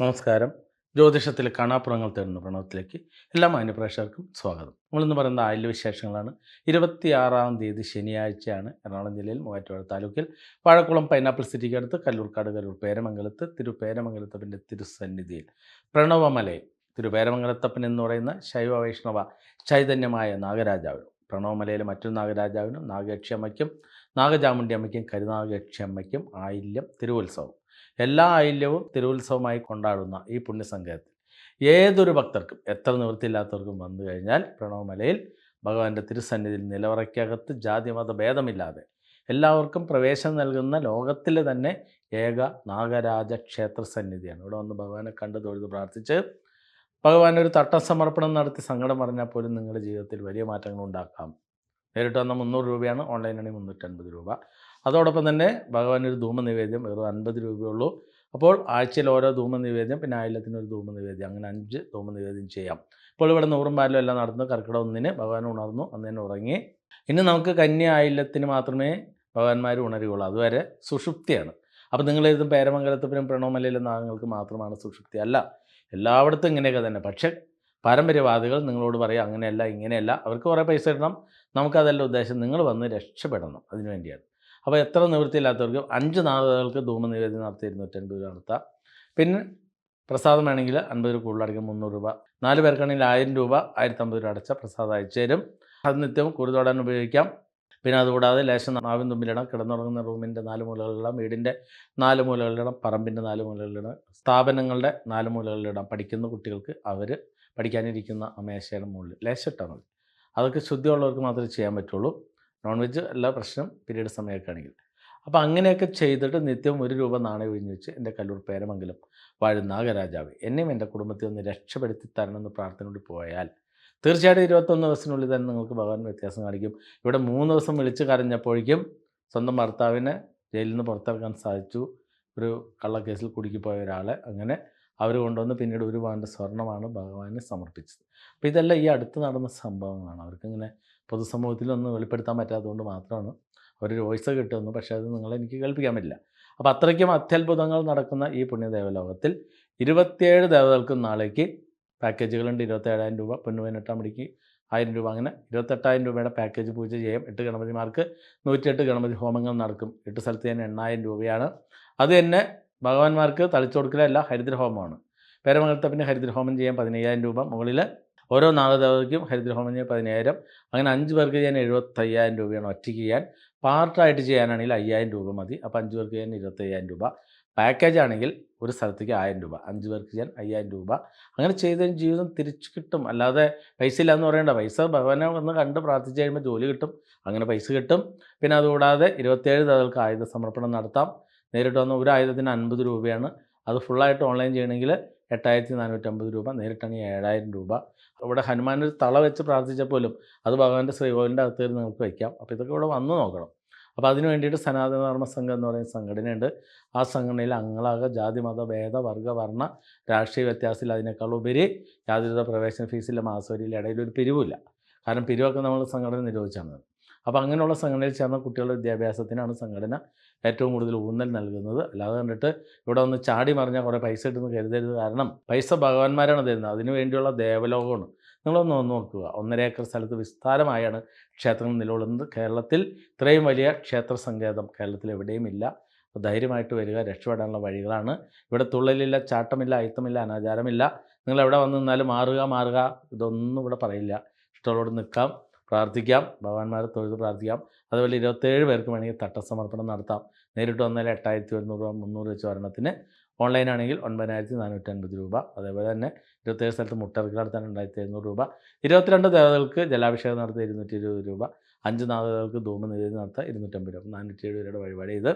നമസ്കാരം. ജ്യോതിഷത്തിൽ കാണാപ്പുറങ്ങൾ തേടുന്ന പ്രണവത്തിലേക്ക് എല്ലാ മാന്യപ്രേക്ഷകർക്കും സ്വാഗതം. നമ്മളിന്ന് പറയുന്ന ആയില്യ വിശേഷങ്ങളാണ്. ഇരുപത്തിയാറാം തീയതി ശനിയാഴ്ചയാണ് എറണാകുളം ജില്ലയിൽ മൂവാറ്റുപുഴ താലൂക്കിൽ. വാഴക്കുളം പൈനാപ്പിൾ സിറ്റിക്ക് അടുത്ത് കല്ലൂർക്കാട് കല്ലൂർ പേരമംഗലത്ത് തിരുപേരമംഗലത്തപ്പന്റെ തിരുസന്നിധിയിൽ. പ്രണവമലയിൽ തിരുപേരമംഗലത്തപ്പൻ എന്ന് പറയുന്ന ശൈവ വൈഷ്ണവ ചൈതന്യമായ നാഗരാജാവിനും പ്രണവമലയിലെ മറ്റൊരു നാഗരാജാവിനും നാഗയക്ഷിയമ്മയ്ക്കും നാഗചാമുണ്ടി അമ്മയ്ക്കും കരുനാഗയക്ഷിയമ്മയ്ക്കും ആയില്യം തിരുവുത്സവം. എല്ലാ ആയില്യവും തിരുവുത്സവമായി കൊണ്ടാടുന്ന ഈ പുണ്യസംഘത്തിൽ ഏതൊരു ഭക്തർക്കും എത്ര നിവൃത്തിയില്ലാത്തവർക്കും വന്നു കഴിഞ്ഞാൽ പ്രണവമലയിൽ ഭഗവാന്റെ തിരുസന്നിധിയിൽ നിലവറയ്ക്കകത്ത് ജാതിമത ഭേദമില്ലാതെ എല്ലാവർക്കും പ്രവേശനം നൽകുന്ന ലോകത്തിലെ തന്നെ ഏക നാഗരാജ ക്ഷേത്ര സന്നിധിയാണ്. ഇവിടെ വന്ന് ഭഗവാനെ കണ്ട് തൊഴുത് പ്രാർത്ഥിച്ച് ഭഗവാൻ ഒരു തട്ടസമർപ്പണം നടത്തി സങ്കടം പറഞ്ഞാൽ പോലും നിങ്ങളുടെ ജീവിതത്തിൽ വലിയ മാറ്റങ്ങൾ ഉണ്ടാക്കാം. നേരിട്ട് വന്ന മുന്നൂറ് രൂപയാണ് ഓൺലൈനാണെങ്കിൽ മുന്നൂറ്റൻപത് രൂപ. അതോടൊപ്പം തന്നെ ഭഗവാൻ ഒരു ധൂമ നിവേദ്യം വെറും അൻപത് രൂപയുള്ളൂ. അപ്പോൾ ആഴ്ചയിൽ ഓരോ ധൂമ നിവേദ്യം പിന്നെ ആയിരത്തിന് ഒരു ധൂമ നിവേദ്യം അങ്ങനെ അഞ്ച് ധൂമ നിവേദ്യം ചെയ്യാം. ഇപ്പോൾ ഇവിടെ നൂറും പാലും എല്ലാം നടന്നു കർക്കിടക ഒന്നിന് ഭഗവാൻ ഉണർന്നു അന്ന് തന്നെ ഉറങ്ങി. ഇനി നമുക്ക് കന്യ ആയില്ലത്തിന് മാത്രമേ ഭഗവാന്മാർ ഉണരുകയുള്ളൂ. അതുവരെ സുഷുപ്തിയാണ്. അപ്പോൾ നിങ്ങൾ എഴുതും പേരമംഗലത്തിനും പ്രണവമലയിലെ നാഗങ്ങൾക്ക് മാത്രമാണ് സുഷുപ്തി അല്ല. എല്ലായിടത്തും ഇങ്ങനെയൊക്കെ തന്നെ. പക്ഷേ പാരമ്പര്യവാദികൾ നിങ്ങളോട് പറയും അങ്ങനെയല്ല ഇങ്ങനെയല്ല. അവർക്ക് കുറേ പൈസ ഇടണം. നമുക്കതല്ല ഉദ്ദേശം. നിങ്ങൾ വന്ന് രക്ഷപ്പെടണം അതിനു വേണ്ടിയാണ്. അപ്പോൾ എത്ര നിവൃത്തിയില്ലാത്തവർക്ക് അഞ്ച് നാളുകൾക്ക് ധൂമ നിവേദ്യം നടത്തി ഇരുന്നൂറ്റൻപത് രൂപ നടത്താം. പിന്നെ പ്രസാദം വേണമെങ്കിൽ അൻപത് രൂപ കൂടുതൽ അടയ്ക്കും മുന്നൂറ് രൂപ. നാല് പേർക്കാണെങ്കിൽ ആയിരം രൂപ ആയിരത്തമ്പത് രൂപ അടച്ച പ്രസാദം അയച്ചുതരും അത് നിത്യവും കുറുതോടാൻ ഉപയോഗിക്കാം. പിന്നെ അതുകൂടാതെ ലേശം നാവിൻ തുമ്പിലിടണം കിടന്നുറങ്ങുന്ന റൂമിന്റെ നാല് മൂലകളിലിടാം വീടിന്റെ നാല് മൂലകളിലിടാം പറമ്പിന്റെ നാല് മൂലകളിലിടാം സ്ഥാപനങ്ങളുടെ നാല് മൂലകളിലിടാം പഠിക്കുന്ന കുട്ടികൾക്ക് അവർ പഠിക്കാനിരിക്കുന്ന ആ മേശയുടെ മുകളിൽ. ലേശം ഇട്ടാൽ മതി. അതൊക്കെ ശുദ്ധിയുള്ളവർക്ക് മാത്രമേ ചെയ്യാൻ പറ്റുള്ളൂ. നോൺ വെജ് എല്ലാ പ്രശ്നം പീരീഡ് സമയമൊക്കെ ആണെങ്കിൽ അപ്പോൾ അങ്ങനെയൊക്കെ ചെയ്തിട്ട് നിത്യം ഒരു രൂപ നാണയം ഒഴിഞ്ഞു വെച്ച് എന്റെ കല്ലൂർ പേരമംഗലം വാഴുന്ന നാഗരാജാവ് എന്നെയും എന്റെ കുടുംബത്തെ ഒന്ന് രക്ഷപ്പെടുത്തി തരണമെന്ന് പ്രാർത്ഥനയോട് പോയാൽ തീർച്ചയായിട്ടും ഇരുപത്തൊന്ന് ദിവസത്തിനുള്ളിൽ തന്നെ നിങ്ങൾക്ക് ഭഗവാൻ വ്യത്യാസം കാണിക്കും. ഇവിടെ മൂന്ന് ദിവസം വിളിച്ച് കരഞ്ഞപ്പോഴേക്കും സ്വന്തം ഭർത്താവിനെ ജയിലിൽ നിന്ന് പുറത്തിറക്കാൻ സാധിച്ചു. ഒരു കള്ളക്കേസിൽ കുടുക്കിപ്പോയ ഒരാളെ അങ്ങനെ അവർ കൊണ്ടുവന്ന് പിന്നീട് ഒരു പവന്റെ സ്വർണമാണ് ഭഗവാന് സമർപ്പിച്ചത്. അപ്പോൾ ഇതെല്ലാം ഈ അടുത്ത് നടന്ന സംഭവങ്ങളാണ്. അവർക്കിങ്ങനെ പൊതുസമൂഹത്തിലൊന്നും വെളിപ്പെടുത്താൻ പറ്റാത്തതുകൊണ്ട് മാത്രമാണ് ഒരു വോയിസ് കിട്ടുന്നു പക്ഷേ അത് നിങ്ങളെ എനിക്ക് കേൾപ്പിക്കാൻ പറ്റില്ല. അപ്പോൾ അത്രയ്ക്കും അത്യത്ഭുതങ്ങൾ നടക്കുന്ന ഈ പുണ്യദേവലോകത്തിൽ ഇരുപത്തിയേഴ് ദേവതകൾക്കും നാളേക്ക് പാക്കേജുകളുണ്ട്. ഇരുപത്തേഴായിരം രൂപ പൊന്നുപതിനെട്ടാം മണിക്ക് ആയിരം രൂപ അങ്ങനെ ഇരുപത്തെട്ടായിരം രൂപയുടെ പാക്കേജ് പൂജ ചെയ്യാം. എട്ട് ഗണപതിമാർക്ക് നൂറ്റിയെട്ട് ഗണപതി ഹോമങ്ങൾ നടക്കും. എട്ട് സ്ഥലത്ത് തന്നെ എണ്ണായിരം രൂപയാണ്. അത് തന്നെ ഭഗവാന്മാർക്ക് തളിച്ചു കൊടുക്കലല്ല ഹരിദ്രഹോമമാണ് പേരമംഗലത്തെ പേരമംഗലത്തപ്പിന് ഹരിദ്രഹോമം ചെയ്യാൻ പതിനയ്യായിരം രൂപ മുകളിൽ ഓരോ നാഗദേവതയ്ക്കും ഹരിദ്ര ഹോമം ചെയ്യാൻ പതിനായിരം അങ്ങനെ അഞ്ച് പേർക്ക് ചെയ്യാൻ എഴുപത്തയ്യായിരം രൂപയാണ് ഒറ്റയ്ക്ക് ചെയ്യാൻ. പാർട്ടായിട്ട് ചെയ്യാനാണെങ്കിൽ അയ്യായിരം രൂപ മതി. അപ്പോൾ അഞ്ച് പേർക്ക് ചെയ്യാൻ ഇരുപത്തയ്യായിരം രൂപ. പാക്കേജ് ആണെങ്കിൽ ഒരു സ്ഥലത്തേക്ക് ആയിരം രൂപ. അഞ്ച് പേർക്ക് ചെയ്യാൻ അയ്യായിരം രൂപ. അങ്ങനെ ചെയ്ത ജീവിതം തിരിച്ചു കിട്ടും. അല്ലാതെ പൈസ ഇല്ലയെന്ന് പറയേണ്ട. പൈസ ഭവനം വന്ന് കണ്ട് പ്രാർത്ഥിച്ച് കഴിയുമ്പോൾ ജോലി കിട്ടും. അങ്ങനെ പൈസ കിട്ടും. പിന്നെ അതുകൂടാതെ ഇരുപത്തേഴ് തകൾക്ക് ആയുധ സമർപ്പണം നടത്താം. നേരിട്ട് വന്ന ഒരു ആയുധത്തിന് അൻപത് രൂപയാണ്. അത് ഫുള്ളായിട്ട് ഓൺലൈൻ ചെയ്യണമെങ്കിൽ എട്ടായിരത്തി നാനൂറ്റമ്പത് രൂപ നേരിട്ടാണെങ്കിൽ ഏഴായിരം രൂപ. ഇവിടെ ഹനുമാൻ ഒരു തള വെച്ച് പ്രാർത്ഥിച്ചാൽ പോലും അത് ഭഗവാന്റെ ശ്രീകോവിലിന്റെ അകത്ത് കയറി നിങ്ങൾക്ക് വയ്ക്കാം. അപ്പോൾ ഇതൊക്കെ ഇവിടെ വന്ന് നോക്കണം. അപ്പോൾ അതിന് വേണ്ടിയിട്ട് സനാതന ധർമ്മ സംഘം എന്ന് പറയുന്ന സംഘടനയുണ്ട്. ആ സംഘടനയിൽ അംഗളാക ജാതി മത ഭേദ വർഗ വർണ രാഷ്ട്രീയ വ്യത്യാസത്തിൽ അതിനേക്കാൾ ഉപരി യാതൊരുവിധ പ്രവേശന ഫീസിലെ മാസവരിയില്ല ഇടയിൽ ഒരു പിരിവില്ല കാരണം പിരിവൊക്കെ നമ്മൾ സംഘടന നിരോധിച്ചാണ്. അപ്പോൾ അങ്ങനെയുള്ള സംഘടനയിൽ ചേർന്ന കുട്ടികളുടെ വിദ്യാഭ്യാസത്തിനാണ് സംഘടന ഏറ്റവും കൂടുതൽ ഊന്നൽ നൽകുന്നത്. അല്ലാതെ കണ്ടിട്ട് ഇവിടെ ഒന്ന് ചാടി മറിഞ്ഞാൽ കുറേ പൈസ ഇട്ടെന്ന് കരുതരുത്. കാരണം പൈസ ഭഗവാന്മാരാണ് തരുന്നത്. അതിനു വേണ്ടിയുള്ള ദേവലോകമാണ്. നിങ്ങളൊന്ന് നോക്കുക. ഒന്നര ഏക്കർ സ്ഥലത്ത് വിസ്താരമായാണ് ക്ഷേത്രങ്ങൾ നിലകൊള്ളുന്നത്. കേരളത്തിൽ ഇത്രയും വലിയ ക്ഷേത്ര സങ്കേതം കേരളത്തിൽ എവിടെയും ഇല്ല. ധൈര്യമായിട്ട് വരിക. രക്ഷപ്പെടാനുള്ള വഴികളാണ്. ഇവിടെ തുള്ളലില്ല ചാട്ടമില്ല അയിത്തമില്ല അനാചാരമില്ല. നിങ്ങൾ എവിടെ വന്ന് നിന്നാലും മാറുക മാറുക. ഇതൊന്നും ഇവിടെ പറയില്ല. ഇഷ്ടമുള്ളോട് നിൽക്കാം. പ്രാർത്ഥിക്കാം. ഭഗവാന്മാരെ തൊഴുത് പ്രാർത്ഥിക്കാം. അതുപോലെ ഇരുപത്തേഴ് പേർക്ക് വേണമെങ്കിൽ തട്ടസമർപ്പണം നടത്താം. നേരിട്ട് വന്നാൽ എട്ടായിരത്തി ഒരുന്നൂറ് രൂപ മുന്നൂറ് വെച്ച് ഒരെണ്ണത്തിന് ഓൺലൈൻ ആണെങ്കിൽ ഒൻപതിനായിരത്തി നാനൂറ്റി അൻപത് രൂപ. അതേപോലെ തന്നെ ഇരുപത്തേഴ് സ്ഥലത്ത് മുട്ടർക്ക് നടത്താൻ രണ്ടായിരത്തി എഴുന്നൂറ് രൂപ. ഇരുപത്തിരണ്ട് ദേവതകൾക്ക് ജലാഭിഷേകം നടത്താൻ ഇരുന്നൂറ്റി ഇരുപത് രൂപ. അഞ്ച് നാദകൾക്ക് ധൂമ നിവേദനം നടത്താൻ ഇരുന്നൂറ്റമ്പത് രൂപ. നാനൂറ്റി എഴുപത് രൂപയുടെ വഴിപാട് ചെയ്ത്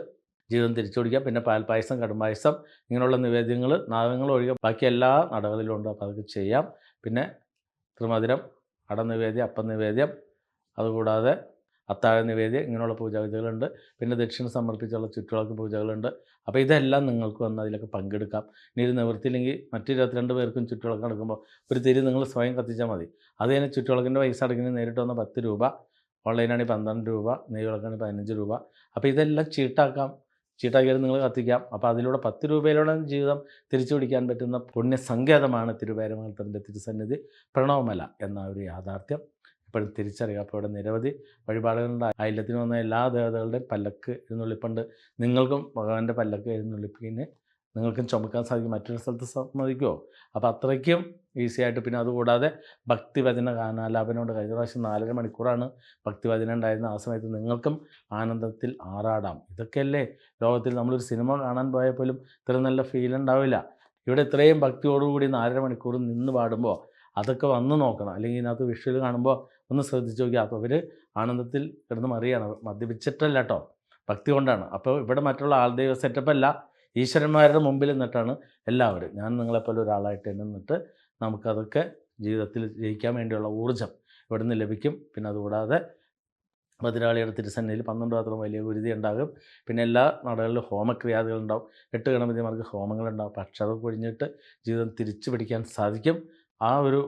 ജീവിതം തിരിച്ചു പിടിക്കാം. പിന്നെ പാൽപ്പായസം കടുംപായസം ഇങ്ങനെയുള്ള നിവേദ്യങ്ങൾ നാഗങ്ങൾ ഒഴികെ ബാക്കി എല്ലാ നടകളിലും ഉണ്ട്. അപ്പോൾ അതൊക്കെ ചെയ്യാം. പിന്നെ ത്രിമധുരം അടനിവേദ്യം അപ്പം നിവേദ്യം അതുകൂടാതെ അത്താഴ നിവേദ്യം ഇങ്ങനെയുള്ള പൂജാവിധികളുണ്ട്. പിന്നെ ദക്ഷിണ സമർപ്പിച്ചുള്ള ചുറ്റുവിളക്ക് പൂജകളുണ്ട്. അപ്പോൾ ഇതെല്ലാം നിങ്ങൾക്ക് വന്ന് അതിലൊക്കെ പങ്കെടുക്കാം. ഇനി ഇത് നിവൃത്തിയില്ലെങ്കിൽ മറ്റ് പേർക്കും ചുറ്റുവിളക്ക് നടക്കുമ്പോൾ ഒരു തിരി നിങ്ങൾ സ്വയം കത്തിച്ചാൽ മതി. അത് തന്നെ ചുറ്റുവിളക്കിന്റെ പൈസ അടയ്ക്കുന്നത് നേരിട്ട് വന്ന പത്ത് രൂപ ഓൺലൈനാണെങ്കിൽ പന്ത്രണ്ട് രൂപ നെയ്വിളക്കാണെങ്കിൽ പതിനഞ്ച് രൂപ. അപ്പോൾ ഇതെല്ലാം ചീട്ടാക്കാം. ചീട്ടാക്കിയാലും നിങ്ങൾ കത്തിക്കാം. അപ്പോൾ അതിലൂടെ പത്ത് രൂപയിലൂടെ ജീവിതം തിരിച്ചു പിടിക്കാൻ പറ്റുന്ന പുണ്യസങ്കേതമാണ് തിരുവേരമംഗലത്തിന്റെ തിരുസന്നിധി പ്രണവമല എന്ന ഒരു യാഥാർത്ഥ്യം. ഇപ്പോഴും തിരിച്ചറിയുക. അപ്പോൾ ഇവിടെ നിരവധി വഴിപാടുകളുണ്ട്. അയലത്തിന് വന്ന എല്ലാ ദേവതകളുടെയും പല്ലക്ക് എഴുന്നള്ളിപ്പുണ്ട്. നിങ്ങൾക്കും ഭഗവാന്റെ പല്ലക്ക് എഴുന്നള്ളിപ്പിന് നിങ്ങൾക്കും ചുമക്കാൻ സാധിക്കും. മറ്റൊരു സ്ഥലത്ത് സമ്മതിക്കുമോ അപ്പോൾ അത്രയ്ക്കും ഈസി ആയിട്ട്. പിന്നെ അതുകൂടാതെ ഭക്തിവചന ഗാനാലാപനമുണ്ട് കഴിഞ്ഞ പ്രാവശ്യം നാലര മണിക്കൂറാണ് ഭക്തിവചന ഉണ്ടായിരുന്ന ആ സമയത്ത് നിങ്ങൾക്കും ആനന്ദത്തിൽ ആറാടാം. ഇതൊക്കെയല്ലേ? ലോകത്തിൽ നമ്മളൊരു സിനിമ കാണാൻ പോയാൽ പോലും ഇത്ര നല്ല ഫീൽ ഉണ്ടാവില്ല. ഇവിടെ ഇത്രയും ഭക്തിയോടുകൂടി നാലര മണിക്കൂർ നിന്ന് പാടുമ്പോൾ അതൊക്കെ വന്ന് നോക്കണം. അല്ലെങ്കിൽ ഇതിനകത്ത് വിഷ്വൽ കാണുമ്പോൾ ഒന്ന് ശ്രദ്ധിച്ച് നോക്കി അപ്പോൾ അവർ ആനന്ദത്തിൽ കിടന്ന് മറിയാണ്. മദ്യപിച്ചിട്ടല്ല കേട്ടോ ഭക്തി കൊണ്ടാണ്. അപ്പോൾ ഇവിടെ മറ്റുള്ള ആൾ ആൾദൈവ അല്ല. ഈശ്വരന്മാരുടെ മുമ്പിൽ നിന്നിട്ടാണ് എല്ലാവരും. ഞാൻ നിങ്ങളെപ്പോലെ ഒരാളായിട്ട് നിന്നിട്ട് നമുക്കതൊക്കെ ജീവിതത്തിൽ ജയിക്കാൻ വേണ്ടിയുള്ള ഊർജം ഇവിടുന്ന് ലഭിക്കും. പിന്നെ അതുകൂടാതെ ഭദ്രാളിയുടെ തിരുസന്നിയിൽ പന്ത്രണ്ട് മാത്രം വലിയ ഗുരുതി ഉണ്ടാകും. പിന്നെ എല്ലാ നാടുകളിലും ഹോമക്രിയാദികളുണ്ടാവും എട്ട് ഗണപതിമാർക്ക് ഹോമങ്ങളുണ്ടാവും പക്ഷെ അതൊക്കെ കൊഴിഞ്ഞിട്ട് ജീവിതം തിരിച്ചു പിടിക്കാൻ സാധിക്കും. ആ ഒരു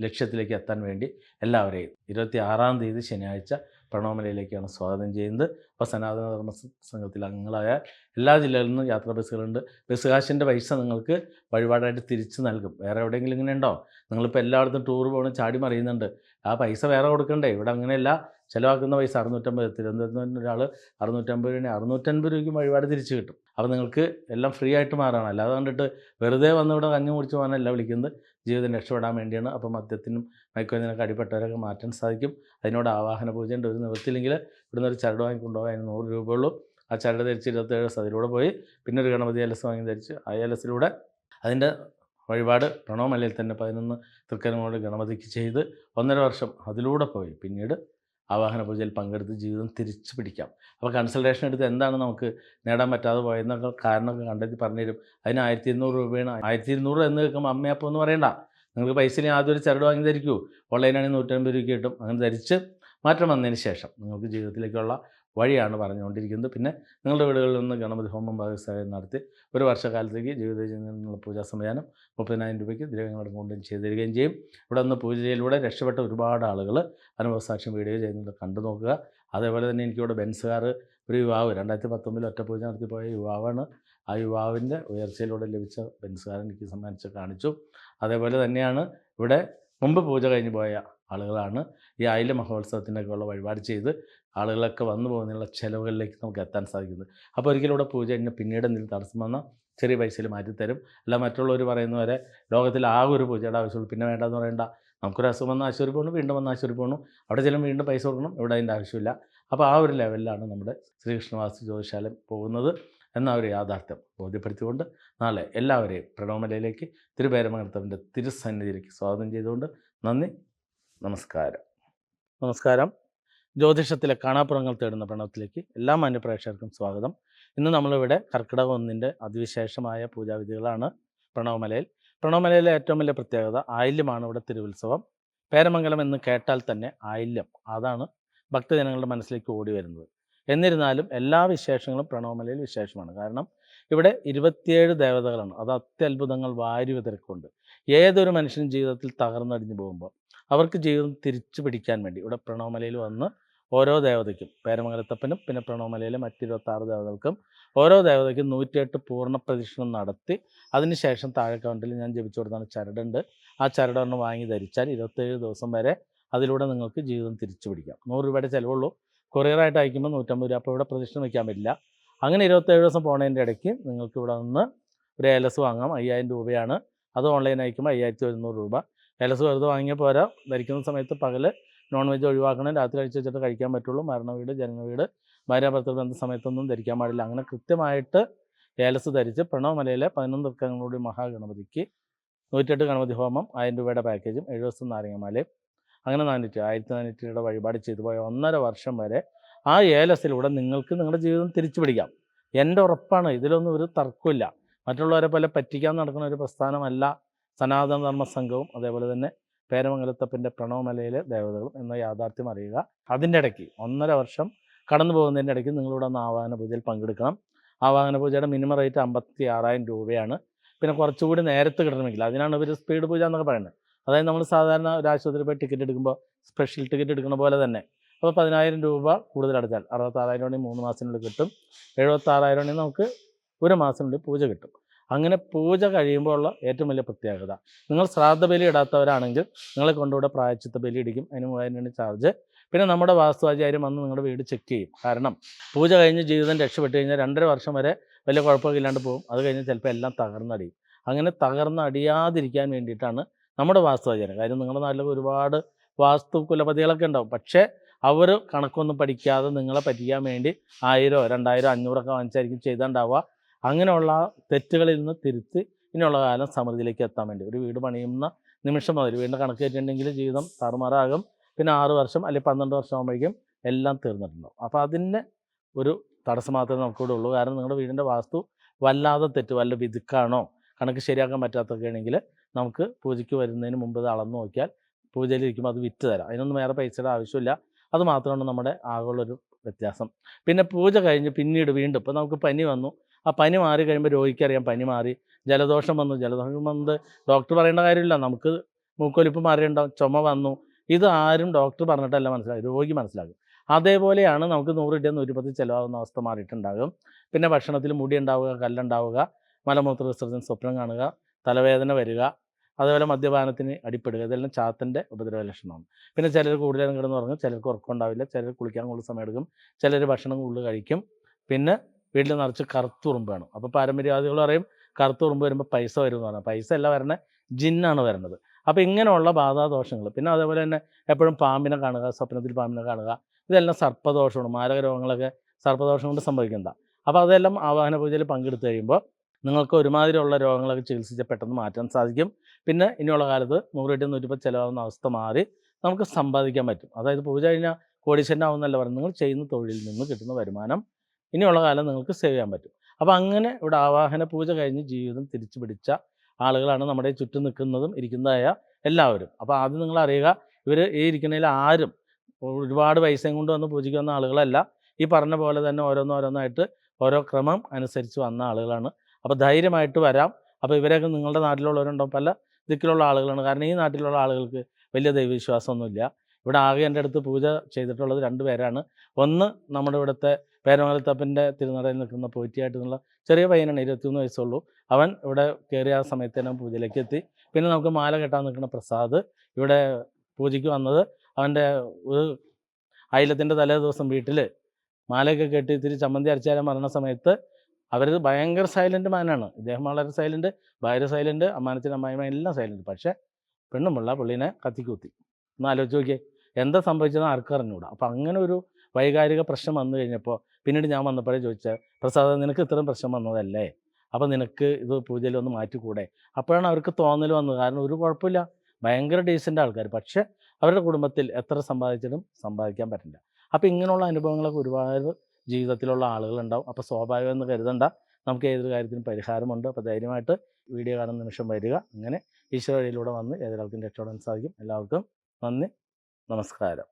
ലക്ഷ്യത്തിലേക്ക് എത്താൻ വേണ്ടി എല്ലാവരെയും. ഇരുപത്തി ആറാം തീയതി ശനിയാഴ്ച പ്രണോമലയിലേക്കാണ് സ്വാഗതം ചെയ്യുന്നത്. അപ്പോൾ സനാതന ധർമ്മ സംഘത്തിൽ അംഗങ്ങളായ എല്ലാ ജില്ലകളിൽ നിന്നും യാത്രാ ബസ്സുകളുണ്ട്. ബസ് കാശിന്റെ പൈസ നിങ്ങൾക്ക് വഴിപാടായിട്ട് തിരിച്ച് നൽകും. വേറെ എവിടെയെങ്കിലും ഇങ്ങനെ ഉണ്ടോ? നിങ്ങളിപ്പോൾ എല്ലായിടത്തും ടൂർ പോകണം ചാടി മറിയുന്നുണ്ട്. ആ പൈസ വേറെ കൊടുക്കണ്ടേ? ഇവിടെ അങ്ങനെയല്ല. ചിലവാക്കുന്ന പൈസ അറുന്നൂറ്റമ്പത് തിരുവനന്തപുരത്ത് അറുന്നൂറ്റമ്പത് ഒരാൾ അറുന്നൂറ്റമ്പത് രൂപ അറുന്നൂറ്റൻപത് രൂപയ്ക്ക് വഴിപാട് തിരിച്ച് കിട്ടും. അപ്പോൾ നിങ്ങൾക്ക് എല്ലാം ഫ്രീ ആയിട്ട് മാറണം. അല്ലാതെ കണ്ടിട്ട് വെറുതെ വന്നിവിടെ കഞ്ഞു കുടിച്ച് പോകാനല്ല വിളിക്കുന്നത്. ജീവിതം രക്ഷപ്പെടാൻ വേണ്ടിയാണ്. അപ്പോൾ മദ്യത്തിനും മയക്കുമരുന്നിനൊക്കെ അടിപ്പെട്ടവരൊക്കെ മാറ്റാൻ സാധിക്കും. അതിനോട് ആവാഹന പൂജയുണ്ട്. ഒരു നിവൃത്തിയില്ലെങ്കിൽ ഇവിടുന്ന് ഒരു ചരട് വാങ്ങി കൊണ്ടുപോകാൻ നൂറ് രൂപ ഉള്ളൂ. ആ ചരട് ധരിച്ച് ഇരുപത്തേഴ് ദിവസം അതിലൂടെ പോയി. പിന്നെ ഒരു ഗണപതി എലസ് വാങ്ങി ധരിച്ച് ആ അലസിലൂടെ അതിന്റെ വഴിപാട് പ്രണവമലയിൽ തന്നെ പതിനൊന്ന് തൃക്കരങ്ങളോട് ഗണപതിക്ക് ചെയ്ത് ഒന്നര വർഷം അതിലൂടെ പോയി. പിന്നീട് ആവാഹന പൂജയിൽ പങ്കെടുത്ത് ജീവിതം തിരിച്ചു പിടിക്കാം. അപ്പോൾ കൺസൾട്ടേഷൻ എടുത്ത് എന്താണ് നമുക്ക് നേടാൻ പറ്റാതെ പോയെന്നൊക്കെ കാരണമൊക്കെ കണ്ടെത്തി പറഞ്ഞുതരും. അതിന് ആയിരത്തി ഇരുന്നൂറ് രൂപയാണ്. ആയിരത്തി ഇരുന്നൂറ് എന്ന് കേൾക്കുമ്പോൾ അമ്മയപ്പം എന്ന് പറയണ്ട. നിങ്ങൾക്ക് പൈസ ഇനി ആദ്യം ഒരു ചരട് വാങ്ങി ധരിക്കൂ ഓൺലൈനാണെങ്കിൽ നൂറ്റമ്പത് രൂപയ്ക്ക് കിട്ടും. അങ്ങനെ ധരിച്ച് മാറ്റം വന്നതിന് ശേഷം നിങ്ങൾക്ക് ജീവിതത്തിലേക്കുള്ള വഴിയാണ് പറഞ്ഞുകൊണ്ടിരിക്കുന്നത്. പിന്നെ നിങ്ങളുടെ വീടുകളിൽ നിന്ന് ഗണപതി ഹോമം പാകിസ്ഥാനം നടത്തി ഒരു വർഷക്കാലത്തേക്ക് ജീവിത നിന്നുള്ള പൂജാ സംവിധാനം മുപ്പതിനായിരം രൂപയ്ക്ക് ദ്രവ്യങ്ങളും കൊണ്ടും ചെയ്തു തരികയും ചെയ്യും. ഇവിടെ നിന്ന് പൂജയിലൂടെ രക്ഷപ്പെട്ട ഒരുപാട് ആളുകൾ അനുഭവസാക്ഷ്യം വീഡിയോ ചെയ്യുന്നത് കണ്ടു നോക്കുക. അതേപോലെ തന്നെ എനിക്കിവിടെ ബെൻസുകാർ ഒരു യുവാവ് രണ്ടായിരത്തി പത്തൊമ്പതിൽ ഒറ്റ പൂജ നടത്തിപ്പോയ പോയ യുവാവാണ്. ആ യുവാവിന്റെ ഉയർച്ചയിലൂടെ ലഭിച്ച ബെൻസുകാരൻ എനിക്ക് സമ്മാനിച്ച് കാണിച്ചു. അതേപോലെ തന്നെയാണ് ഇവിടെ മുമ്പ് പൂജ കഴിഞ്ഞ് പോയ ആളുകളാണ് ഈ ആയില്യ മഹോത്സവത്തിന്റെയൊക്കെ ഉള്ള വഴിപാട് ചെയ്ത് ആളുകളൊക്കെ വന്നു പോകുന്നതിനുള്ള ചിലവുകളിലേക്ക് നമുക്ക് എത്താൻ സാധിക്കുന്നത് അപ്പോൾ ഒരിക്കലും ഇവിടെ പൂജ കഴിഞ്ഞാൽ പിന്നീട് എന്തെങ്കിലും തടസ്സം വന്നാൽ ചെറിയ പൈസയിൽ മാറ്റിത്തരും. അല്ല മറ്റുള്ളവർ പറയുന്ന വരെ ലോകത്തിൽ ആകെ ഒരു പൂജയുടെ ആവശ്യമുള്ളൂ. പിന്നെ വേണ്ടെന്ന് പറയേണ്ട. നമുക്കൊരു അസുഖം വന്ന ആശുപത്രി പോകണം വീണ്ടും വന്ന ആശുപത്രി പോകണം അവിടെ ചെല്ലും വീണ്ടും പൈസ കൊടുക്കണം. ഇവിടെ അതിന്റെ ആവശ്യമില്ല. അപ്പോൾ ആ ഒരു ലെവലിലാണ് നമ്മുടെ ശ്രീകൃഷ്ണവാസി ജ്യോതിശാലം പോകുന്നത്. എന്ന ഒരു യാഥാർത്ഥ്യം ബോധ്യപ്പെടുത്തിക്കൊണ്ട് നാളെ എല്ലാവരെയും പ്രണവമലയിലേക്ക് തിരുപേരമംഗലത്തവന്റെ തിരുസന്നിധിയിലേക്ക് സ്വാഗതം ചെയ്തുകൊണ്ട് നന്ദി നമസ്കാരം. നമസ്കാരം. ജ്യോതിഷത്തിലെ കാണാപ്പുറങ്ങൾ തേടുന്ന പ്രണവത്തിലേക്ക് എല്ലാ മാന്യപ്രേക്ഷകർക്കും സ്വാഗതം. ഇന്ന് നമ്മളിവിടെ കർക്കിടക ഒന്നിന്റെ അതിവിശേഷമായ പൂജാവിധികളാണ് പ്രണവമലയിൽ. പ്രണവമലയിലെ ഏറ്റവും വലിയ പ്രത്യേകത ആയില്യമാണ് ഇവിടെ തിരുവുത്സവം. പേരമംഗലം എന്ന് കേട്ടാൽ തന്നെ ആയില്യം. അതാണ് ഭക്തജനങ്ങളുടെ മനസ്സിലേക്ക് ഓടി വരുന്നത്. എന്നിരുന്നാലും എല്ലാ വിശേഷങ്ങളും പ്രണവമലയിൽ വിശേഷമാണ്. കാരണം ഇവിടെ ഇരുപത്തിയേഴ് ദേവതകളാണ്. അത് അത്യത്ഭുതങ്ങൾ വാരി വിതരക്കുണ്ട് ഏതൊരു മനുഷ്യനും ജീവിതത്തിൽ തകർന്നടിഞ്ഞു പോകുമ്പോൾ അവർക്ക് ജീവിതം തിരിച്ചു പിടിക്കാൻ വേണ്ടി ഇവിടെ പ്രണവമലയിൽ വന്ന് ഓരോ ദേവതയ്ക്കും പേരമംഗലത്തപ്പനും പിന്നെ പ്രണവമലയിലെ മറ്റിരുപത്താറ് ദേവതകൾക്കും ഓരോ ദേവതയ്ക്കും നൂറ്റിയെട്ട് പൂർണ പ്രദക്ഷിണം നടത്തി അതിനുശേഷം താഴെ കൗണ്ടിൽ ഞാൻ ജപിച്ചു കൊടുത്താണ് ചരടുണ്ട്. ആ ചരടൊന്ന് വാങ്ങി ധരിച്ചാൽ ഇരുപത്തേഴ് ദിവസം വരെ അതിലൂടെ നിങ്ങൾക്ക് ജീവിതം തിരിച്ചു പിടിക്കാം. നൂറ് രൂപയുടെ ചിലവുള്ളൂ. കൊറിയറായിട്ട് അയക്കുമ്പോൾ നൂറ്റമ്പത് രൂപ. അപ്പോൾ ഇവിടെ പ്രദക്ഷിണം വയ്ക്കാൻ പറ്റില്ല. അങ്ങനെ ഇരുപത്തേഴ് ദിവസം പോണതിന്റെ ഇടയ്ക്ക് നിങ്ങൾക്ക് ഇവിടെ നിന്ന് ഒരു ഏലസ് വാങ്ങാം. അയ്യായിരം രൂപയാണ്. അത് ഓൺലൈൻ അയക്കുമ്പോൾ അയ്യായിരത്തി ഒരുന്നൂറ് രൂപ. ഏലസ് വെറുതെ വാങ്ങിയ പോരാ. ധരിക്കുന്ന സമയത്ത് പകൽ നോൺ വെജ് ഒഴിവാക്കണം. രാത്രി കഴിച്ച് വെച്ചിട്ട് കഴിക്കാൻ പറ്റുള്ളൂ. മരണ വീട് ജനന വീട് ഭാര്യാഭർത്തൃ ബന്ധ സമയത്തൊന്നും ധരിക്കാൻ പാടില്ല. അങ്ങനെ കൃത്യമായിട്ട് ഏലസ് ധരിച്ച് പ്രണവമലയിലെ പതിനൊന്ന് ദുഃഖങ്ങളുടെ മഹാഗണപതിക്ക് നൂറ്റെട്ട് ഗണപതി ഹോമം ആയിരം രൂപയുടെ പാക്കേജും എഴുപത് ദിവസം നാരങ്ങമാലയും അങ്ങനെ നാനൂറ്റി ആയിരത്തി നാനൂറ്റി രൂപയുടെ വഴിപാട് ചെയ്തു പോയ ഒന്നര വർഷം വരെ ആ ഏലസിലൂടെ നിങ്ങൾക്ക് നിങ്ങളുടെ ജീവിതം തിരിച്ചു പിടിക്കാം. എന്റെ ഉറപ്പാണ് ഇതിലൊന്നും ഒരു തർക്കമില്ല മറ്റുള്ളവരെ പോലെ പറ്റിക്കാൻ നടക്കുന്ന ഒരു പ്രസ്ഥാനമല്ല സനാതന ധർമ്മ സംഘവും അതേപോലെ തന്നെ പേരമംഗലത്തപ്പന്റെ പ്രണവമലയിലെ ദേവതകളും എന്ന യാഥാർത്ഥ്യം അറിയുക. അതിന്റെ ഇടയ്ക്ക് ഒന്നര വർഷം കടന്നു പോകുന്നതിന്റെ ഇടയ്ക്ക് നിങ്ങളിവിടെ ഒന്ന് ആവാഹന പൂജയിൽ പങ്കെടുക്കണം. ആവാഹന പൂജയുടെ മിനിമം റേറ്റ് അമ്പത്തി ആറായിരം രൂപയാണ്. പിന്നെ കുറച്ചുകൂടി നേരത്തെ കിട്ടണമെങ്കിൽ അതിനാണ് ഇവർ സ്പീഡ് പൂജ എന്നൊക്കെ പറയുന്നത്. അതായത് നമ്മൾ സാധാരണ ഒരു ആശുപത്രി പോയി ടിക്കറ്റ് എടുക്കുമ്പോൾ സ്പെഷ്യൽ ടിക്കറ്റ് എടുക്കുന്ന പോലെ തന്നെ. അപ്പോൾ പതിനായിരം രൂപ കൂടുതൽ അടച്ചാൽ അറുപത്താറായിരം രൂപ മൂന്ന് മാസത്തിനുള്ളിൽ കിട്ടും. എഴുപത്താറായിരം രൂപ നമുക്ക് ഒരു മാസത്തിനുള്ളിൽ പൂജ കിട്ടും. അങ്ങനെ പൂജ കഴിയുമ്പോൾ ഉള്ള ഏറ്റവും വലിയ പ്രത്യേകത നിങ്ങൾ ശ്രാദ്ധ ബലി ഇടാത്തവരാണെങ്കിൽ നിങ്ങളെ കൊണ്ടുകൂടെ പ്രായച്ചിത്ത ബലി ഇടിക്കും. അതിന് മൂവായിരം രൂപ ചാർജ് പിന്നെ നമ്മുടെ വാസ്തുവാചാര്യം വന്ന് നിങ്ങളുടെ വീട് ചെക്ക് ചെയ്യും. കാരണം പൂജ കഴിഞ്ഞ് ജീവിതം രക്ഷപ്പെട്ട് കഴിഞ്ഞാൽ രണ്ടര വർഷം വരെ വലിയ കുഴപ്പമൊക്കെ ഇല്ലാണ്ട് പോകും. അത് കഴിഞ്ഞ് ചിലപ്പോൾ എല്ലാം തകർന്നടിയും. അങ്ങനെ തകർന്നടിയാതിരിക്കാൻ വേണ്ടിയിട്ടാണ് നമ്മുടെ വാസ്തുവാചാരം കാര്യം നിങ്ങളുടെ നാട്ടിലൊക്കെ ഒരുപാട് വാസ്തു കുലപതികളൊക്കെ ഉണ്ടാവും. പക്ഷേ അവർ കണക്കൊന്നും പഠിക്കാതെ നിങ്ങളെ പറ്റിക്കാൻ വേണ്ടി ആയിരോ രണ്ടായിരോ അഞ്ഞൂറൊക്കെ വാങ്ങിച്ചായിരിക്കും ചെയ്തുണ്ടാവുക അങ്ങനെയുള്ള തെറ്റുകളിൽ നിന്ന് തിരുത്തി ഇനിയുള്ള കാലം സമൃദ്ധിയിലേക്ക് എത്താൻ വേണ്ടി. ഒരു വീട് പണിയുന്ന നിമിഷം മുതൽ വീടിന്റെ കണക്ക് കയറ്റിയിട്ടുണ്ടെങ്കിൽ ജീവിതം താറുമാറാകും. പിന്നെ ആറ് വർഷം അല്ലെങ്കിൽ പന്ത്രണ്ട് വർഷം ആകുമ്പോഴേക്കും എല്ലാം തീർന്നിട്ടുണ്ടാവും. അപ്പോൾ അതിന്റെ ഒരു തടസ്സം മാത്രമേ നമുക്കിവിടെ ഉള്ളൂ. കാരണം നിങ്ങളുടെ വീടിന്റെ വാസ്തു വല്ലാതെ തെറ്റ് വല്ല വിതുക്കാണോ കണക്ക് ശരിയാക്കാൻ പറ്റാത്തൊക്കെ ആണെങ്കിൽ നമുക്ക് പൂജയ്ക്ക് വരുന്നതിന് മുമ്പ് ഇത് അളന്ന് നോക്കിയാൽ പൂജയിലിരിക്കുമ്പോൾ അത് വിറ്റ് തരാം. അതിനൊന്നും വേറെ പൈസയുടെ ആവശ്യമില്ല. അത് മാത്രമാണ് നമ്മുടെ ആകെയുള്ളൊരു വ്യത്യാസം. പിന്നെ പൂജ കഴിഞ്ഞ് പിന്നീട് വീണ്ടും ഇപ്പോൾ നമുക്ക് പനി വന്നു. ആ പനി മാറി കഴിയുമ്പോൾ രോഗിക്കറിയാം പനി മാറി. ജലദോഷം വന്നു. ജലദോഷം വന്നത് ഡോക്ടർ പറയേണ്ട കാര്യമില്ല. നമുക്ക് മൂക്കൊലിപ്പ് മാറിയുണ്ടാവും. ചുമ വന്നു. ഇത് ആരും ഡോക്ടർ പറഞ്ഞിട്ടല്ല മനസ്സിലാകും രോഗി മനസ്സിലാകും അതേപോലെയാണ് നമുക്ക് നൂറ് ഇടിയ നൂറ്റിപ്പത്ത് ചിലവാകുന്ന അവസ്ഥ മാറിയിട്ടുണ്ടാകും. പിന്നെ ഭക്ഷണത്തിൽ മുടി ഉണ്ടാവുക കല്ലുണ്ടാവുക മലമൂത്ര വിസർജനം സ്വപ്നം കാണുക തലവേദന വരിക അതുപോലെ മദ്യപാനത്തിന് അടിപ്പെടുക. ഇതെല്ലാം ചാത്തന്റെ ഉപദ്രവ ലക്ഷണമാണ് പിന്നെ ചിലർ കൂടുതലും കിടന്ന് ഉറങ്ങും ചിലർക്ക് ഉറക്കമുണ്ടാവില്ല ചിലർ കുളിക്കാൻ കൂടുതൽ സമയം എടുക്കും ചിലർ ഭക്ഷണം കൂടുതൽ കഴിക്കും. പിന്നെ വീട്ടിൽ നിറച്ച് വേണം അപ്പോൾ പാരമ്പര്യവാദികൾ പറയും കറുത്തുറുമ്പ് വരുമ്പോൾ പൈസ വരും എന്ന് പറഞ്ഞാൽ. പൈസ അല്ല വരണത് ജിന്നാണ് വരുന്നത് അപ്പോൾ ഇങ്ങനെയുള്ള ബാധാദോഷങ്ങൾ പിന്നെ അതേപോലെ തന്നെ എപ്പോഴും പാമ്പിനെ കാണുക സ്വപ്നത്തിൽ പാമ്പിനെ കാണുക ഇതെല്ലാം സർപ്പദോഷമാണ്. മാരക രോഗങ്ങളൊക്കെ സർപ്പദോഷം കൊണ്ട് സംഭവിക്കുന്നതാണ്. അപ്പോൾ അതെല്ലാം ആവാഹന പൂജയിൽ പങ്കെടുത്തു കഴിയുമ്പോൾ നിങ്ങൾക്ക് ഒരുമാതിരിയുള്ള രോഗങ്ങളൊക്കെ ചികിത്സിച്ച് പെട്ടെന്ന് മാറ്റാൻ സാധിക്കും. പിന്നെ ഇനിയുള്ള കാലത്ത് നൂറ് നൂറ്റിപ്പത് ചിലവാകുന്ന അവസ്ഥ മാറി നമുക്ക് സമ്പാദിക്കാൻ പറ്റും. അതായത് പൂജ കഴിഞ്ഞാൽ കോടീശ്വരനാവുന്നല്ല പറയുന്നത് നിങ്ങൾ ചെയ്യുന്ന തൊഴിലിൽ നിന്ന് കിട്ടുന്ന വരുമാനം ഇനിയുള്ള കാലം നിങ്ങൾക്ക് സേവ് ചെയ്യാൻ പറ്റും. അപ്പോൾ അങ്ങനെ ഇവിടെ ആവാഹന പൂജ കഴിഞ്ഞ് ജീവിതം തിരിച്ചു പിടിച്ച ആളുകളാണ് നമ്മുടെ ചുറ്റും നിൽക്കുന്നതും ഇരിക്കുന്നതായ എല്ലാവരും. അപ്പോൾ ആദ്യം നിങ്ങൾ അറിയുക ഇവർ ഈ ഇരിക്കുന്നതിൽ ആരും ഒരുപാട് പൈസയും കൊണ്ട് വന്ന് പൂജിക്കുന്ന ആളുകളല്ല. ഈ പറഞ്ഞ പോലെ തന്നെ ഓരോന്നോരോന്നായിട്ട് ഓരോ ക്രമം അനുസരിച്ച് വന്ന ആളുകളാണ് അപ്പോൾ ധൈര്യമായിട്ട് വരാം. അപ്പോൾ ഇവരൊക്കെ നിങ്ങളുടെ നാട്ടിലുള്ളവരുണ്ടോ? പല ദിക്കിലുള്ള ആളുകളാണ്. കാരണം ഈ നാട്ടിലുള്ള ആളുകൾക്ക് വലിയ ദൈവവിശ്വാസമൊന്നുമില്ല. ഇവിടെ ആകെ എന്റെ അടുത്ത് പൂജ ചെയ്തിട്ടുള്ളത് രണ്ട് പേരാണ്. ഒന്ന് നമ്മുടെ ഇവിടുത്തെ പേരമലത്തപ്പന്റെ തിരുനടയിൽ നിൽക്കുന്ന പോറ്റിയായിട്ട് നിന്നുള്ള ചെറിയ പയ്യനാണ് ഇരുപത്തിമൂന്ന് വയസ്സുള്ളൂ. അവൻ ഇവിടെ കയറിയ ആ സമയത്ത് തന്നെ പൂജയിലേക്ക് എത്തി. പിന്നെ നമുക്ക് മാല കെട്ടാൻ നിൽക്കുന്ന പ്രസാദ് ഇവിടെ പൂജയ്ക്ക് വന്നത്. അവന്റെ ഒരു അയലത്തിന്റെ തലേ ദിവസം വീട്ടിൽ മാലയൊക്കെ കെട്ടി ഇത്തിരി ചമ്മന്തി അരച്ചാലും പറഞ്ഞ സമയത്ത് അവർ ഭയങ്കര സൈലന്റ് മാനാണ് ഇദ്ദേഹം വളരെ സൈലന്റ് ഭാര്യ സൈലന്റ് അമ്മാനത്തിന്റെ അമ്മായിമ്മ എല്ലാം സൈലന്റ് പക്ഷേ പെണ്ണുമുള്ള പുള്ളീനെ കത്തിക്കുത്തി. ഒന്ന് ആലോചിച്ച് നോക്കിയേ. എന്താ സംഭവിച്ചതെന്ന് ആർക്കും അറിഞ്ഞുകൂടാ. അപ്പോൾ അങ്ങനെ ഒരു വൈകാരിക പ്രശ്നം വന്നു കഴിഞ്ഞപ്പോൾ പിന്നീട് ഞാൻ വന്നപ്പോഴേ ചോദിച്ചാൽ പ്രസാദ് നിനക്ക് ഇത്രയും പ്രശ്നം വന്നതല്ലേ? അപ്പോൾ നിനക്ക് ഇത് പൂജയിൽ ഒന്ന് മാറ്റിക്കൂടെ? അപ്പോഴാണ് അവർക്ക് തോന്നൽ വന്നത്. കാരണം ഒരു കുഴപ്പമില്ല. ഭയങ്കര ഡീസന്റ് ആൾക്കാർ പക്ഷേ അവരുടെ കുടുംബത്തിൽ എത്ര സമ്പാദിച്ചിട്ടും സമ്പാദിക്കാൻ പറ്റില്ല. അപ്പോൾ ഇങ്ങനെയുള്ള അനുഭവങ്ങളൊക്കെ ഒരുപാട് ജീവിതത്തിലുള്ള ആളുകളുണ്ടാവും. അപ്പോൾ സ്വാഭാവികം എന്ന് കരുതണ്ട. നമുക്ക് ഏതൊരു കാര്യത്തിനും പരിഹാരമുണ്ട്. അപ്പോൾ ധൈര്യമായിട്ട് വീഡിയോ കാണുന്ന നിമിഷം വരിക. അങ്ങനെ ഈശ്വര വഴിയിലൂടെ വന്ന് ഏതൊരാൾക്കും രക്ഷപ്പെടാൻ സാധിക്കും. എല്ലാവർക്കും നന്ദി. നമസ്കാരം.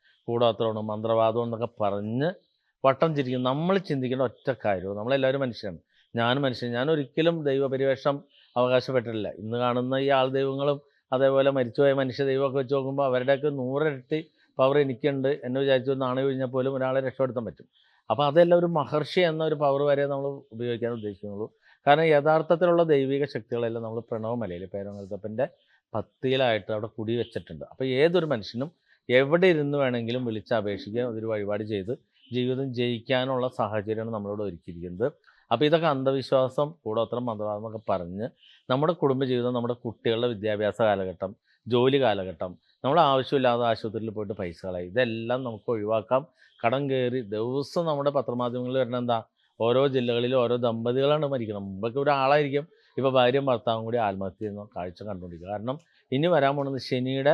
കൂടാത്രമാണ് മന്ത്രവാദം എന്നൊക്കെ പറഞ്ഞ് വട്ടം ചിരിക്കും നമ്മൾ ചിന്തിക്കേണ്ട ഒറ്റ കാര്യവും നമ്മളെല്ലാവരും മനുഷ്യരാണ്. ഞാനും മനുഷ്യൻ. ഞാൻ ഒരിക്കലും ദൈവപരിവേഷം അവകാശപ്പെട്ടിട്ടില്ല. ഇന്ന് കാണുന്ന ഈ ആൾ ദൈവങ്ങളും അതേപോലെ മരിച്ചുപോയ മനുഷ്യ ദൈവമൊക്കെ വെച്ച് നോക്കുമ്പോൾ അവരുടെയൊക്കെ നൂറിരട്ടി പവർ എനിക്കുണ്ട്. എന്നെ വിചാരിച്ചു നാണയം കഴിഞ്ഞാൽ പോലും ഒരാളെ രക്ഷപ്പെടുത്താൻ പറ്റും. അപ്പോൾ അതെല്ലാം ഒരു മഹർഷി എന്ന ഒരു പവർ വരെ നമ്മൾ ഉപയോഗിക്കാൻ ഉദ്ദേശിക്കുന്നുള്ളൂ. കാരണം യഥാർത്ഥത്തിലുള്ള ദൈവിക ശക്തികളെല്ലാം നമ്മൾ പ്രണവമലയിൽ പേരങ്ങൽത്തപ്പന്റെ പത്തിയിലായിട്ട് അവിടെ കുടി വെച്ചിട്ടുണ്ട് അപ്പോൾ ഏതൊരു മനുഷ്യനും എവിടെ ഇരുന്ന് വേണമെങ്കിലും വിളിച്ച് അപേക്ഷിക്കുക അതൊരു വഴിപാട് ചെയ്ത് ജീവിതം ജയിക്കാനുള്ള സാഹചര്യമാണ് നമ്മളോട് ഒരുക്കിയിരിക്കുന്നത്. അപ്പോൾ ഇതൊക്കെ അന്ധവിശ്വാസം കൂടോത്രം മന്ത്രവാദമൊക്കെ പറഞ്ഞ് നമ്മുടെ കുടുംബജീവിതം നമ്മുടെ കുട്ടികളുടെ വിദ്യാഭ്യാസ കാലഘട്ടം ജോലി കാലഘട്ടം നമ്മൾ ആവശ്യമില്ലാതെ ആശുപത്രിയിൽ പോയിട്ട് പൈസ കളയും. ഇതെല്ലാം നമുക്ക് ഒഴിവാക്കാം. കടം കയറി ദിവസം നമ്മുടെ പത്രമാധ്യമങ്ങളിൽ വരുന്ന എന്താ? ഓരോ ജില്ലകളിലും ഓരോ ദമ്പതികളാണ് മരിക്കുന്നത്. മുമ്പൊക്കെ ഒരാളായിരിക്കും. ഇപ്പോൾ ഭാര്യയും ഭർത്താവും കൂടി ആത്മഹത്യ ചെയ്യുന്ന കാഴ്ച കണ്ടുകൊണ്ടിരിക്കുക. കാരണം ഇനി വരാൻ പോകുന്നത് ശനിയുടെ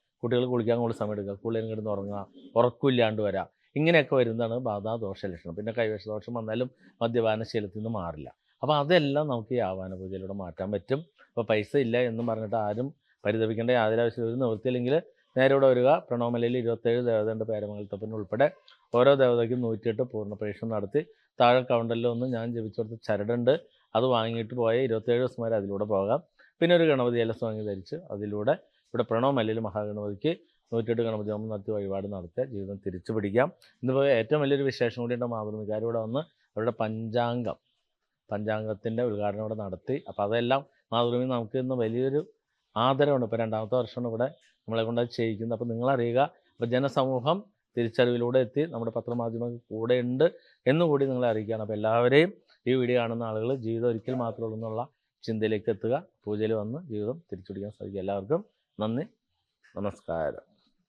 കുട്ടികൾ കുളിക്കാൻ കൂടുതൽ സമയം എടുക്കുക. കുളിയും കിടന്ന് ഉറങ്ങുക. ഉറക്കമില്ലാണ്ട് വരാം. ഇങ്ങനെയൊക്കെ വരുന്നതാണ് ബാധാ ദോഷ ലക്ഷണം. പിന്നെ കൈവശ ദോഷം വന്നാലും മദ്യപാന ശീലത്തിൽ നിന്ന് മാറില്ല. അപ്പോൾ അതെല്ലാം നമുക്ക് ഈ ആവാന പൂജയിലൂടെ മാറ്റാൻ പറ്റും. അപ്പോൾ പൈസ ഇല്ല എന്നും പറഞ്ഞിട്ട് ആരും പരിതപിക്കേണ്ട യാതൊരു ആവശ്യം ഒരു നിവൃത്തിയില്ലെങ്കിൽ നേരെ ഇവിടെ വരിക. പ്രണോമലയിൽ ഇരുപത്തേഴ് ദേവതയുടെ പേരമംഗലത്തപ്പിന് ഉൾപ്പെടെ ഓരോ ദേവതയ്ക്കും നൂറ്റിയെട്ട് പൂർണ പരീക്ഷണം നടത്തി. താഴെ കൗണ്ടറിൽ ഒന്ന് ഞാൻ ജപിച്ചു ചരടുണ്ട്. അത് വാങ്ങിയിട്ട് പോയ ഇരുപത്തേഴ് ദിവസം വരെ അതിലൂടെ പോകാം. പിന്നെ ഒരു ഗണപതി എലസ് വാങ്ങി ധരിച്ച് അതിലൂടെ ഇവിടെ പ്രണവമലയിൽ മഹാഗണപതിക്ക് നൂറ്റിയെട്ട് ഗണപതി നമ്മൾ നടത്തി വഴിപാട് നടത്തുക ജീവിതം തിരിച്ചു പിടിക്കാം. ഇന്നിപ്പോൾ ഏറ്റവും വലിയൊരു വിശേഷം കൂടിയുണ്ട് മാതൃമികാർ ഇവിടെ വന്ന് അവരുടെ പഞ്ചാംഗം. പഞ്ചാംഗത്തിന്റെ ഉദ്ഘാടനം ഇവിടെ നടത്തി. അപ്പോൾ അതെല്ലാം മാതൃഭൂമി നമുക്ക് ഇന്ന് വലിയൊരു ആദരവുണ്ട് ഇപ്പോൾ രണ്ടാമത്തെ വർഷമാണ് ഇവിടെ നമ്മളെ കൊണ്ട് ചെയ്യിക്കുന്നത്. അപ്പോൾ നിങ്ങളറിയുക അപ്പോൾ ജനസമൂഹം തിരിച്ചറിവിലൂടെ എത്തി നമ്മുടെ പത്രമാധ്യമങ്ങൾ കൂടെ ഉണ്ട് എന്നുകൂടി നിങ്ങളെ അറിയിക്കുകയാണ്. അപ്പോൾ എല്ലാവരെയും ഈ വീഡിയോ കാണുന്ന ആളുകൾ ജീവിതം ഒരിക്കൽ മാത്രമേ ഉള്ളൂ എന്നുള്ള ചിന്തയിലേക്ക് എത്തുക. പൂജയിൽ വന്ന് ജീവിതം തിരിച്ചുപിടിക്കാൻ സാധിക്കും എല്ലാവർക്കും നന്ദി. നമസ്കാരം.